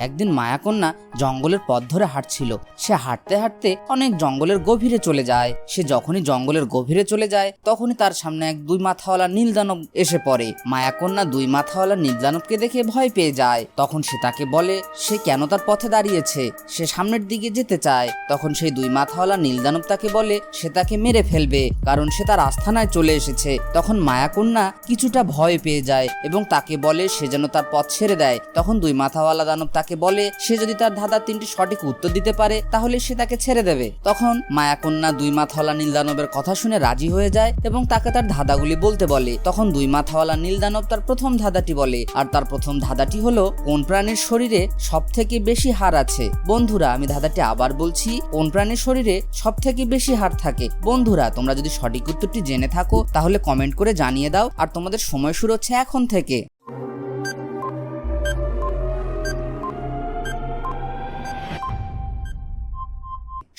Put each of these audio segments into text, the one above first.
একদিন মায়াকন্যা জঙ্গলের পথ ধরে হাঁটছিল। সে হাঁটতে হাঁটতে অনেক জঙ্গলের গভীরে চলে যায়। সে যখনই জঙ্গলের গভীরে চলে যায়, তখনই তার সামনে এক দুই মাথাওয়ালা নীলদানব এসে পড়ে। মায়াকন্যা দুই মাথাওয়ালা নীলদানবকে দেখে ভয় পেয়ে যায়। তখন সে তাকে বলে, সে কেন তার পথে দাঁড়িয়েছে? সে সামনের দিকে যেতে চায়। তখন সেই দুই মাথাওয়ালা নীলদানব তাকে বলে, সে তাকে মেরে ফেলবে, কারণ সে তার আস্থানায় চলে এসেছে। তখন মায়াকন্যা কিছুটা ভয় পেয়ে যায় এবং তাকে বলে, সে যেন তার পথ ছেড়ে দেয়। তখন দুই মাথাওয়ালা দানব তাকে বলে, সে যদি তার ধাঁধার তিনটি সঠিক উত্তর দিতে পারে, তাহলে সে তাকে ছেড়ে দেবে। তখন মায়াকন্যা দুই মাথাওয়ালা নীলদানবের কথা শুনে রাজি হয়ে যায় এবং তাকে তার ধাঁধাগুলি বলতে বলে। তখন দুই মাথাওয়ালা নীলদানব তার প্রথম ধাঁধাটি বলে, আর তার প্রথম ধাঁধাটি হলো, কোন প্রাণীর শরীরে সব থেকে বেশি হার আছে? বন্ধুরা, আমি ধাঁধাটি আবার বলছি, কোন প্রাণীর শরীরে সব থেকে বেশি হার থাকে? বন্ধুরা, তোমরা যদি সঠিক উত্তরটি জেনে থাকো, তাহলে কমেন্ট করে জানিয়ে দাও, আর তোমাদের সময় শুরু হচ্ছে এখন থেকে।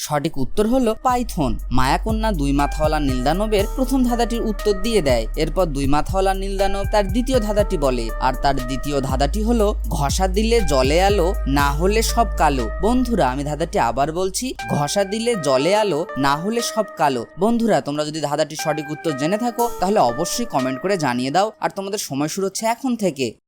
সঠিক উত্তর হলো পাইথন। মায়াকন্যা দুই মাথাওয়ালা নীলদানবের প্রথম ধাঁধাটির উত্তর দিয়ে দেয়। এরপর দুই মাথাওয়ালা নীলদানব তার দ্বিতীয় ধাঁধাটি বলে। আর তার দ্বিতীয় ধাঁধাটি হলো, ঘষা দিলে জলে আলো, না হলে সব কালো। বন্ধুরা, আমি ধাঁধাটি আবার বলছি, ঘষা দিলে জলে আলো, না হলে সব কালো। বন্ধুরা, তোমরা যদি ধাঁধাটির সঠিক উত্তর জেনে থাকো, তাহলে অবশ্যই কমেন্ট করে জানিয়ে দাও। আর তোমাদের সময় শুরু হচ্ছে এখন থেকে।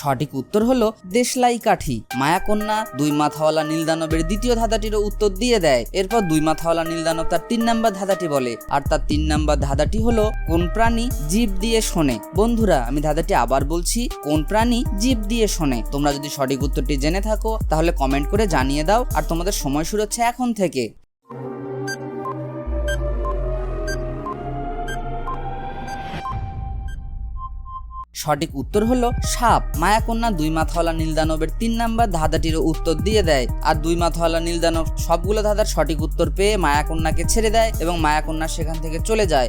সঠিক উত্তর হলো দেশলাই কাঠি। মায়াকন্যা, দুই মাথাওয়ালা নীলদানবের দ্বিতীয় ধাঁধাটিরও উত্তর দিয়ে দেয়। এরপর দুই মাথাওয়ালা নীলদানব তার তিন নাম্বার ধাঁধাটি বলে। আর তার তিন নাম্বার ধাঁধাটি হলো কোন প্রাণী জীব দিয়ে শোনে। বন্ধুরা, আমি ধাঁধাটি আবার বলছি, কোন প্রাণী জীব দিয়ে শোনে? তোমরা যদি সঠিক উত্তরটি জেনে থাকো, তাহলে কমেন্ট করে জানিয়ে দাও। আর তোমাদের সময় শুরু হচ্ছে এখন থেকে। সঠিক উত্তর হলো সাপ। মায়াকন্যা দুই মাথাওয়ালা নীলদানবের তিন নাম্বার ধাঁধাটিরও উত্তর দিয়ে দেয়। আর দুই মাথাওয়ালা নীলদানব সবগুলো ধাঁধার সঠিক উত্তর পেয়ে মায়াকন্যাকে ছেড়ে দেয় এবং মায়াকন্যা সেখান থেকে চলে যায়।